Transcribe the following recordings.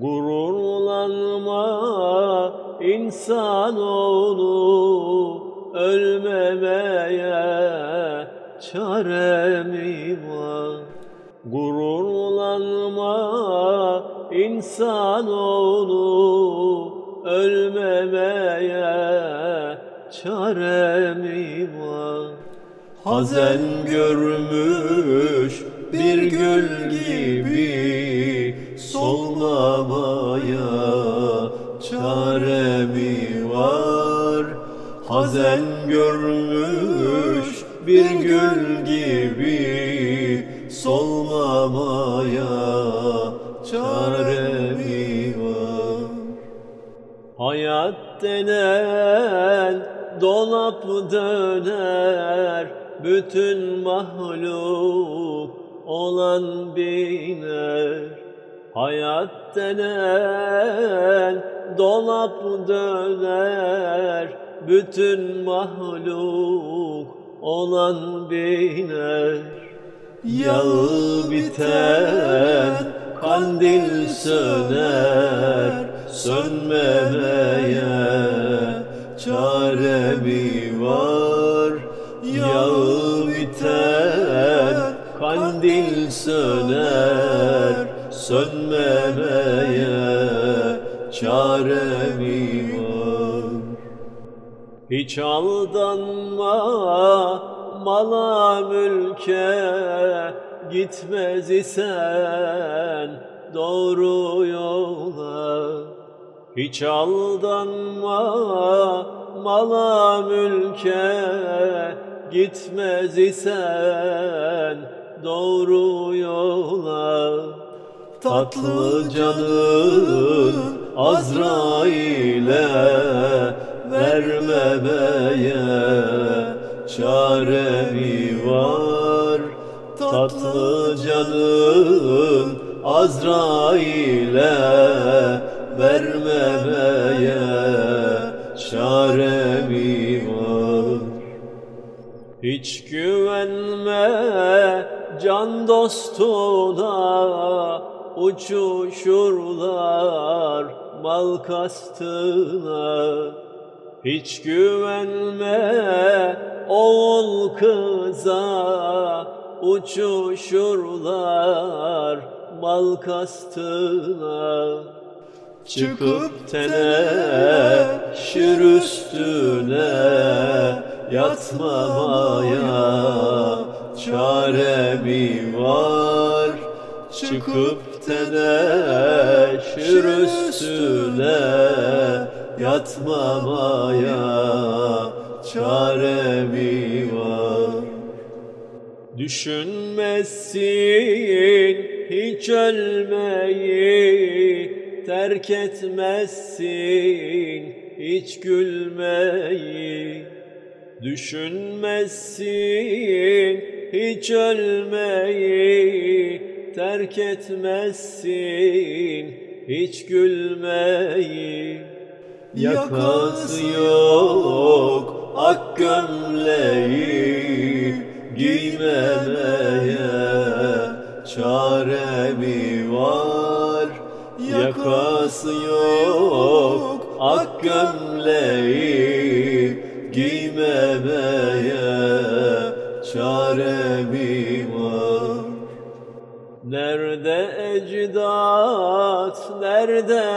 Gururlanma insanoğlu ölmemeye çare mi var? Gururlanma insanoğlu ölmemeye çare mi var? Hazen görmüş bir gül gibi solmamaya çare mi var? Hazen görmüş bir gül gibi solmamaya çare mi var? Hayat denen dolap döner bütün mahluk olan biner. Hayat denen dolap döner. Bütün mahluk olan biner. Yağı biten kandil söner. Sönmemeye çare mi var? Yağı biten kandil söner sönmemeye çare mi var? Hiç aldanma mala mülke gitmez isen doğru yola hiç aldanma mala mülke gitmez isen doğru yola Tatlı canın Azrail'e vermemeye çare mi var? Tatlı canın Azrail'e vermemeye çare mi var? Hiç güvenme can dostuna uçuşurlar mal kastına. Hiç güvenme oğul kıza uçuşurlar mal kastına. Çıkıp teneşir üstüne yatmamaya çare mi var? Çıkıp teneşir üstüne yatmamaya çare mi var? Düşünmezsin hiç ölmeyi terk etmezsin hiç gülmeyi Düşünmezsin hiç ölmeyi terk etmezsin hiç gülmeyi. Yakası yok ak gömleği giymemeye çare mi var? Yakası yok ak gömleği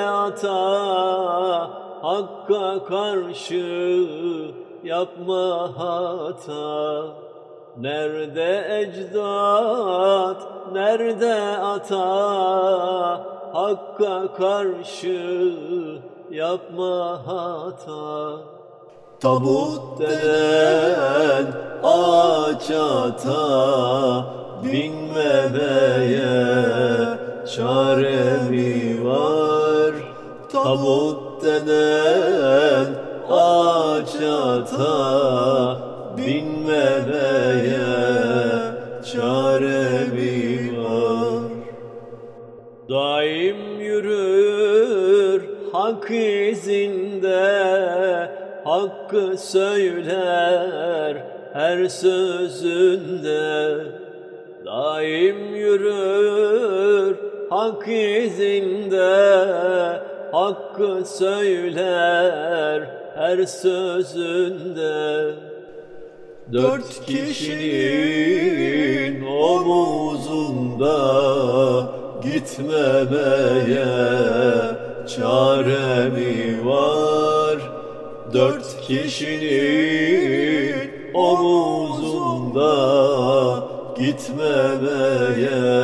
ata, Hakka karşı yapma hata. Nerede ecdat, nerede ata, Hakka karşı yapma hata. Tabut denen ağaç ata, binmemeye çare mi var? Tabut denen ağaç ata, binmemeye çare mi var? Daim yürür hak izinde, hakkı söyler her sözünde. Daim yürür hak izinde Hakkı söyler her sözünde Dört kişinin omuzunda gitmemeye çare mi var? Dört kişinin omuzunda gitmemeye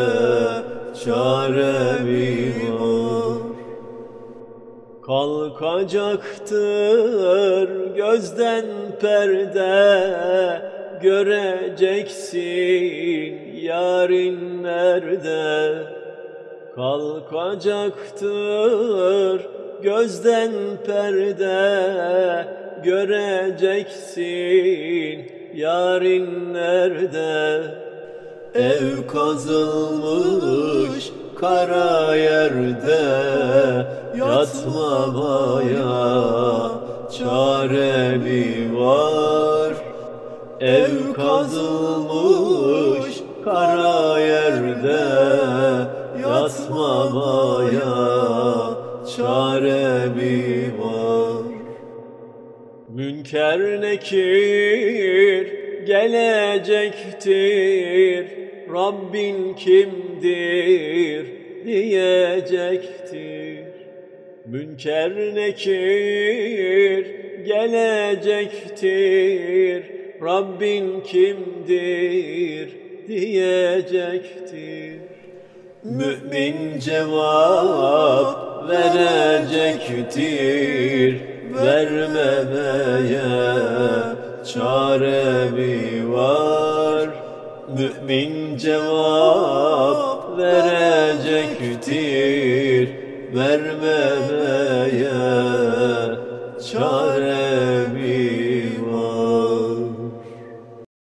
Kalkacaktır gözden perde Göreceksin yarın nerede? Kalkacaktır gözden perde Göreceksin yarın nerede? Ev kazılmış kara yerde Yatmamaya çare mi var? Ev kazılmış kara yerde Yatmamaya çare mi var? Münker nekir gelecektir Rabbin kimdir diyecektir Münker nekir gelecektir. Rabbin kimdir diyecektir. Mümin cevap verecektir. Vermemeye çare mi var? Mümin cevap verecektir. Vermemeye çare